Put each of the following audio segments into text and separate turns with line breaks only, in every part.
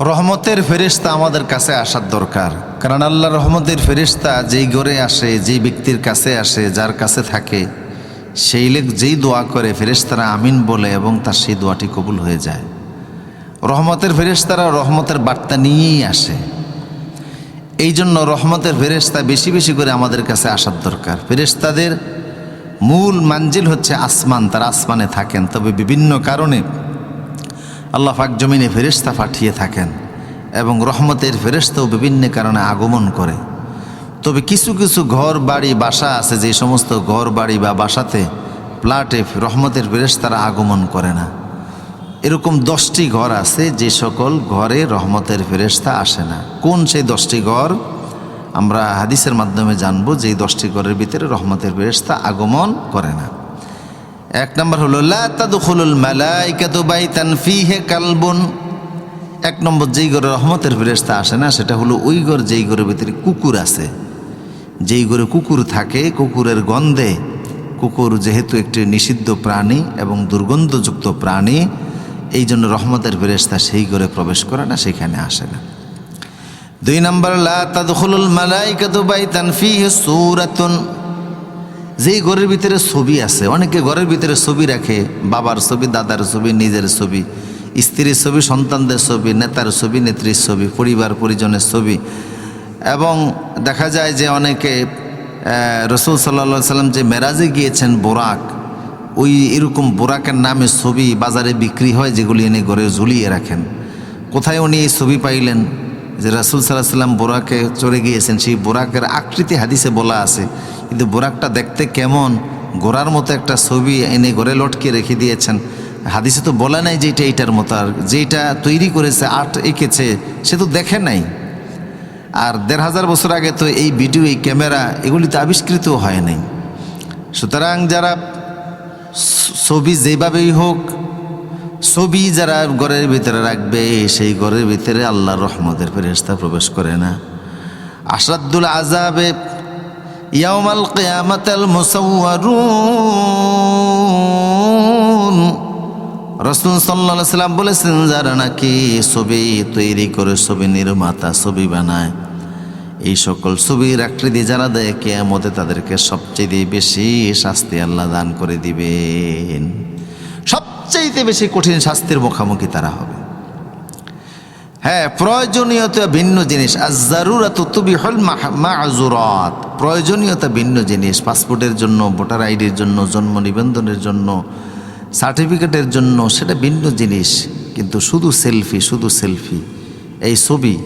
রহমতের ফেরিস্তা আমাদের কাছে আসার দরকার। কারণ আল্লাহ রহমতের ফেরিস্তা যেই ঘরে আসে, যেই ব্যক্তির কাছে আসে, যার কাছে থাকে, সেই লোক যেই দোয়া করে ফেরিস্তারা আমিন বলে এবং তার সেই দোয়াটি কবুল হয়ে যায়। রহমতের ফেরিস্তারা রহমতের বার্তা নিয়েই আসে। এই জন্য রহমতের ফেরেস্তা বেশি বেশি করে আমাদের কাছে আসার দরকার। ফেরেস্তাদের মূল মানজিল হচ্ছে আসমান, তারা আসমানে থাকেন। তবে বিভিন্ন কারণে আল্লাহ পাক জমিনে ফেরেস্তা পাঠিয়ে থাকেন এবং রহমতের ফেরেস্তাও বিভিন্ন কারণে আগমন করে। তবে কিছু কিছু ঘর বাড়ি বাসা আছে, যে সমস্ত ঘর বাড়ি বা বাসাতে প্লাটে রহমতের ফেরেস্তারা আগমন করে না। এরকম দশটি ঘর আছে, যে সকল ঘরে রহমতের ফেরেস্তা আসে না। কোন সেই দশটি ঘর? আমরা হাদিসের মাধ্যমে জানব যে দশটি ঘরের ভিতরে রহমতের ফেরেস্তা আগমন করে না। এক নম্বর হলো লাতাদুল মালাইকাতু বাইতান ফিহে কালবুন। এক নম্বর, যেই ঘরে রহমতের ফেরেস্তা আসে না, সেটা হলো ওই ঘর যেই ঘরের ভিতরে কুকুর আছে। যেই ঘরে কুকুর থাকে, কুকুরের গন্ধে, কুকুর যেহেতু একটি নিষিদ্ধ প্রাণী এবং দুর্গন্ধযুক্ত প্রাণী এই জন্য রহমতের ফেরেস্তা সেই ঘরে প্রবেশ করে না, সেখানে আসে না। দুই নম্বর, লা তাদখুলুল মালাইকাতু বাইতান ফিহি সূরাতুন। যেই ঘরের ভিতরে ছবি আছে, অনেকে ঘরের ভিতরে ছবি রাখে, বাবার ছবি, দাদার ছবি, নিজের ছবি, স্ত্রীর ছবি, সন্তানদের ছবি, নেতার ছবি, নেত্রীর ছবি, পরিবার, পরিজনের ছবি। এবং দেখা যায় যে অনেকে রসুল সাল্লা সাল্লাম যে মেরাজে গিয়েছেন বোরাক, ওই এরকম বোরাকের নামে ছবি বাজারে বিক্রি হয়, যেগুলি এনে ঘরে ঝুলিয়ে রাখেন। কোথায় উনি এই ছবি পাইলেন? যে রাসুল সাল্লাহ সাল্লাম বোরাকে চড়ে গিয়েছেন, সেই বোরাকের আকৃতি হাদিসে বলা আছে। কিন্তু বোরাকটা দেখতে কেমন? গোড়ার মতো একটা ছবি এনে ঘরে লটকে রেখে দিয়েছেন। হাদিসে তো বলা নাই যে এটা এইটার মতো, আর যেটা তৈরি করেছে আর্ট এঁকেছে, সে তো দেখে নাই। আর দেড় হাজার বছর আগে তো এই ভিডিও, এই ক্যামেরা এগুলি তো আবিষ্কৃত হয় নাই। সুতরাং যারা ছবি যেভাবেই হোক, ছবি যারা ঘরের ভিতরে রাখবে, সেই ঘরের ভিতরে আল্লাহর রহমতের ফেরেস্তা প্রবেশ করে না। আসাদুল আজাবে ইয়ামাল কেয়ামাতাল মুসাউয়ারুন রসুল সাল্লাহ সাল্লাম বলেছেন, যারা নাকি ছবি তৈরি করে, ছবি নির্মাতা, ছবি বানায়, এই সকল ছবির আকৃতি যারা দেয়, কেয়ামতে তাদেরকে সবচেয়ে বেশি শাস্তি আল্লাহ দান করে দিবেন। সবচাইতে বেশি কঠিন শাস্তির মুখোমুখি তারা হবে। হ্যাঁ প্রয়োজনীয়তা ভিন্ন জিনিস। আর জারুরাত তুবি হল মাজুরাত। প্রয়োজনীয়তা ভিন্ন জিনিস। পাসপোর্টের জন্য, ভোটার আইডির জন্য, জন্ম নিবন্ধনের জন্য, সার্টিফিকেটের জন্য, সেটা ভিন্ন জিনিস। কিন্তু শুধু সেলফি শুধু সেলফি। এই ছবি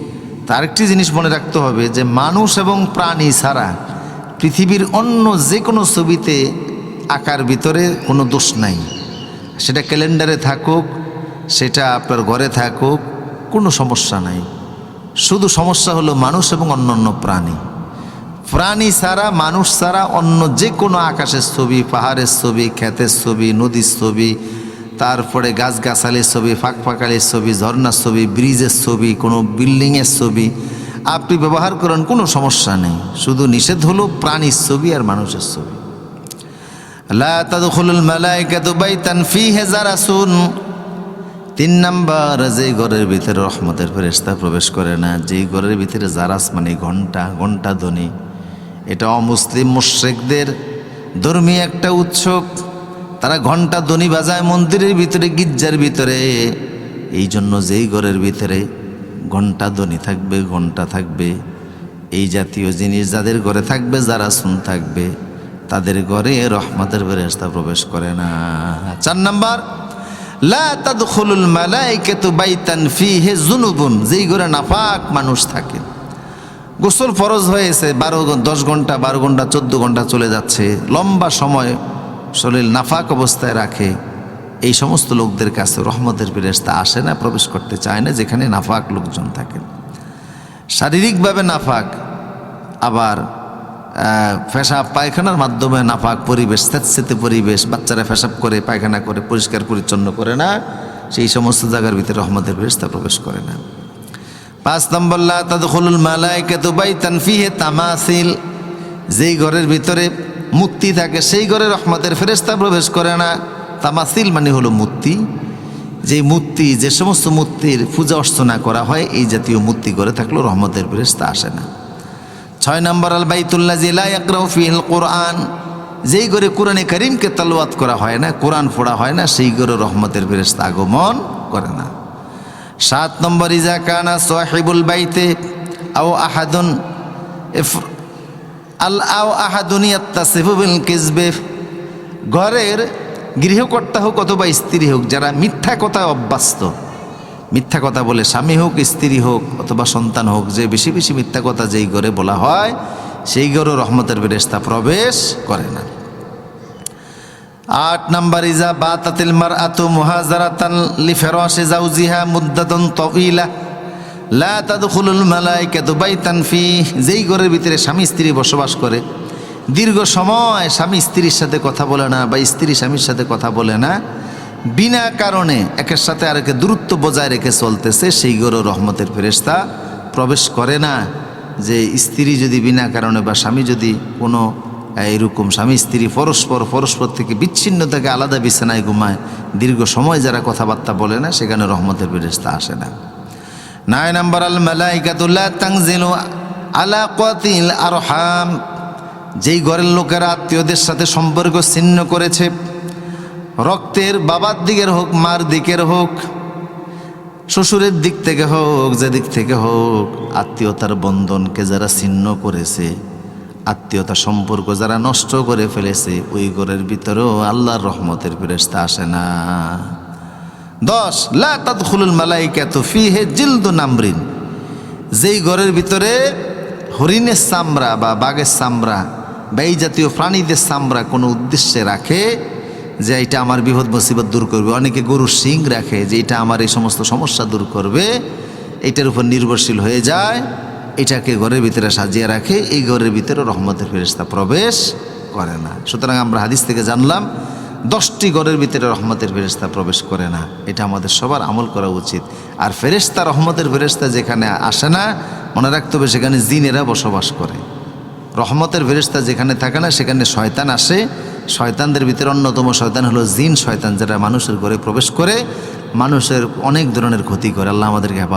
তার একটি জিনিস মনে রাখতে হবে যে, মানুষ এবং প্রাণী ছাড়া পৃথিবীর অন্য যে কোনো ছবিতে আঁকার ভিতরে কোনো দোষ নাই। সেটা ক্যালেন্ডারে থাকুক, সেটা আপনার ঘরে থাকুক কোনো সমস্যা নাই। শুধু সমস্যা হলো মানুষ এবং অন্যান্য প্রাণী। প্রাণী ছাড়া, মানুষ ছাড়া অন্য যে কোনো আকাশের ছবি, পাহাড়ের ছবি, ক্ষেতের ছবি, নদীর ছবি, তারপরে গাছগাছালির ছবি ফাঁক ফাঁকালির ছবি ঝর্নার ছবি, ব্রিজের ছবি, কোনো বিল্ডিংয়ের ছবি, আপনি ব্যবহার করেন, কোনো সমস্যা নেই। শুধু নিষেধ হলো প্রাণীর ছবি আর মানুষের ছবি। লা তাদখুলুল মালাইকাতু বাইতান ফিহি জারাসুন তিন নাম্বার, যে ঘরের ভিতরে রহমতের ফেরেস্তা প্রবেশ করে না যেই ঘরের ভিতরে জারাস মানে ঘণ্টা ঘণ্টা ধ্বনি, এটা অমুসলিম মুশ্রেকদের ধর্মীয় একটা উৎসব। তারা ঘণ্টা ধ্বনি বাজায় মন্দিরের ভিতরে, গির্জার ভিতরে। এই জন্য যেই ঘরের ভিতরে ঘণ্টা ধ্বনি থাকবে, ঘণ্টা থাকবে, এই জাতীয় জিনিস যাদের ঘরে থাকবে, যারা শুন থাকবে, তাদের ঘরে রহমতের ফেরেস্তা প্রবেশ করে না। চার নাম্বার লা তাদখুলুল মালাইকাতু বাইতান ফিহি যুনুবুন। যেই ঘরে নাফাক মানুষ থাকে। গোসল ফরজ হয়েছে, বারো দশ ঘণ্টা, বারো ঘণ্টা, চোদ্দ ঘণ্টা চলে যাচ্ছে। লম্বা সময় শরীর নাফাক অবস্থায় রাখে। এই সমস্ত লোকদের কাছে রহমতের ফেরেস্তা আসে না, প্রবেশ করতে চায় না, যেখানে নাফাক লোকজন থাকেন শারীরিকভাবে নাফাক আবার পেশাব পায়খানার মাধ্যমে নাফাক পরিবেশ স্যাঁতস্যাঁতে পরিবেশ, বাচ্চারা পেশাব করে, পায়খানা করে, পরিষ্কার, পরিচ্ছন্ন করে না, সেই সমস্ত জায়গার ভিতরে রহমতের ফেরেস্তা প্রবেশ করে না। পাঁচ নম্বর, লা তাদখুলুল মালাইকাতু বাইতান ফিহি তামাসিল। যেই ঘরের ভিতরে মূর্তি থাকে, সেই ঘরে রহমতের ফেরেস্তা প্রবেশ করে না। তামাসিল মানে হলো মূর্তি। যে মূর্তি, যে সমস্ত মূর্তির পূজা অর্চনা করা হয়, এই জাতীয় মূর্তি করে থাকলেও রহমতের ফেরেস্তা আসে না। ছয় নম্বর আল বাইতুল্লাহ জিলা ফিল কোরআন। যেই ঘরে কোরআনে করিমকে তালওয়াত করা হয় না, কোরআন পড়া হয় না, সেই ঘরে রহমতের ফেরেস্তা আগমন করে না। সাত নম্বর, ইজা কানা সোহেবুল বাইতে আও আহাদুন আল আও আহাদুনিয়াত্তা সেফুবিল কিসবে ঘরের গৃহকর্তা হোক অথবা স্ত্রী হোক, যারা মিথ্যা কথা অভ্যস্ত মিথ্যা কথা বলে স্বামী হোক, স্ত্রী হোক, অথবা সন্তান হোক, যে বেশি বেশি মিথ্যা কথা যেই ঘরে বলা হয়, সেই ঘরে রহমতের বেরেস্তা প্রবেশ করে না। আট নাম্বার, ইজা বা তাতিল মার আতু মুহাজারাতান লি ফেরসে জাউজিহা মুদ্দাতন তবিলা লা তাদখুলুল মালাইকাতু বাইতান ফি, যেই ঘরের ভিতরে স্বামী স্ত্রী বসবাস করে, দীর্ঘ সময় স্বামী স্ত্রীর সাথে কথা বলে না বা স্ত্রী স্বামীর সাথে কথা বলে না। বিনা কারণে একের সাথে আরেকে দূরত্ব বজায় রেখে চলতেছে, সেই ঘরে রহমতের ফেরেশতা প্রবেশ করে না। যে স্ত্রী যদি বিনা কারণে বা স্বামী যদি কোনো এইরকম স্বামী, স্ত্রী পরস্পর পরস্পর থেকে বিচ্ছিন্ন থেকে, আলাদা বিছানায় ঘুমায়, দীর্ঘ সময় যারা কথাবার্তা বলে না, সেখানে রহমতের ফেরেশতা আসে না। নয় নম্বর, আল মালাইকাতুল্লাহ তাংজিলু আলা কাতিল আরহাম। যেই ঘরের লোকেরা আত্মীয়দের সাথে সম্পর্ক ছিন্ন করেছে রক্তের বাবার দিকের হোক, মার দিকের হোক, শ্বশুরের দিক থেকে হোক যে দিক থেকে হোক, আত্মীয়তার বন্ধনকে যারা ছিন্ন করেছে, আত্মীয়তা সম্পর্ক যারা নষ্ট করে ফেলেছে, ওই ঘরের ভিতরেও আল্লাহর রহমতের ফেরেস্তা আসে না। দশ, লা তাদখুলুল মালাইকাতু ফিহে জিলদু নামরিন যেই ঘরের ভিতরে হরিণের চামড়া বা বাঘের চামড়া বা এই জাতীয় প্রাণীদের চামড়া কোনো উদ্দেশ্যে রাখে যে এটা আমার বিপদ মুসিবত দূর করবে। অনেকে গরুর শিং রাখে যে এটা আমার এই সমস্ত সমস্যা দূর করবে। এটার উপর নির্ভরশীল হয়ে যায়। এটাকে ঘরের ভিতরে সাজিয়ে রাখে। এই ঘরের ভিতরে রহমতের ফেরেস্তা প্রবেশ করে না। সুতরাং আমরা হাদিস থেকে জানলাম, দশটি ঘরের ভিতরে রহমতের ফেরেস্তা প্রবেশ করে না। এটা আমাদের সবার আমল করা উচিত। আর ফেরেস্তা রহমতের ফেরেস্তা যেখানে আসে না, মনে রাখতে হবে সেখানে জিনেরা বসবাস করে। রহমতের ফেরেস্তা যেখানে থাকে না, সেখানে শয়তান আসে। শয়তানদের ভিতরে অন্যতম শয়তান হলো জিন, শয়তান, যারা মানুষের ঘরে প্রবেশ করে, মানুষের অনেক ধরনের ক্ষতি করে। আল্লাহ আমাদেরকে